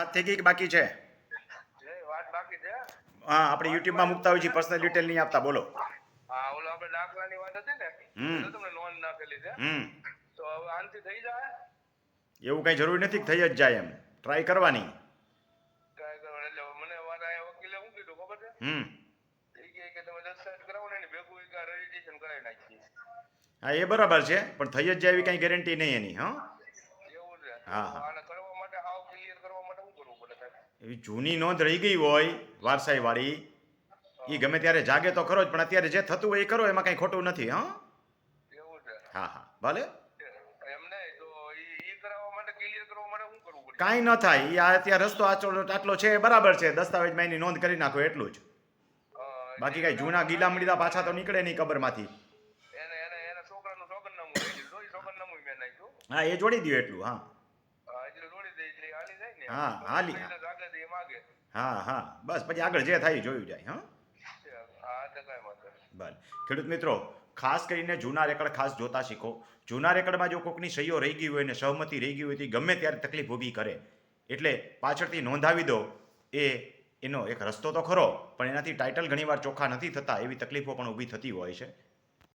વાત થઈ ગઈ કે બાકી છે? હા આપણે યુટ્યુબમાં મૂકતા હોય છે પર્સનલ ડિટેલ નહીં આપતા બોલો. હા ઓલો આપણે દાખલાની વાત હતી ને હમ. તમને નોંધ નાખેલી છે. હમ. તો હવે આનથી થઈ જાય? એવું કઈ જરૂરી નથી થઈ જ જાય એમ. ટ્રાય કરવાની. ટ્રાય કરવા એટલે મને અહીંયા વકીલે શું કીધું ખબર છે? હમ. એ કે તમે દસ્તાવેજ કરાવો ને એની ભેગું એક રજીસ્ટ્રેશન કરાવી નાખીએ. હા એ બરાબર છે પણ થઈ જ જાય એવી કઈ ગેરંટી નહીં એની હા? હા, હા. એવી જૂની નોંધ રહી ગઈ હોય વારસાઈવાળી એ ગમે ત્યારે જાગે તો ખરો જ પણ અત્યારે જે થતું હોય એ કરો એમાં કંઈ ખોટું નથી હા? હા હા. ભલે. કાંઈ ન થાય. એ આ અત્યારે રસ્તો આટલો આટલો છે બરાબર છે. દસ્તાવેજમાં એની નોંધ કરી નાખો એટલું જ. બાકી કાંઈ જૂના ગીલા મળીતા પાછા તો નીકળે નહીં કબરમાંથી. હા એ જોડી દો એટલું હા એટલે જોડી દે એટલે હાલી જાય ને હા, હાલી. હા હા. બસ પછી આગળ જે થાય જોયું જાય હા. બરાબર ખેડૂત મિત્રો ખાસ કરીને જૂના રેકર્ડ ખાસ જોતા શીખો. જૂના રેકર્ડમાં જો કોકની સહીઓ રહી ગઈ હોય ને સહમતિ રહી ગઈ હોય તો ગમે ત્યારે તકલીફ ઊભી કરે. એટલે પાછળથી નોંધાવી દો એ એનો એક રસ્તો તો ખરો પણ એનાથી ટાઇટલ ઘણીવાર ચોખ્ખા નથી થતા એવી તકલીફો પણ ઊભી થતી હોય છે.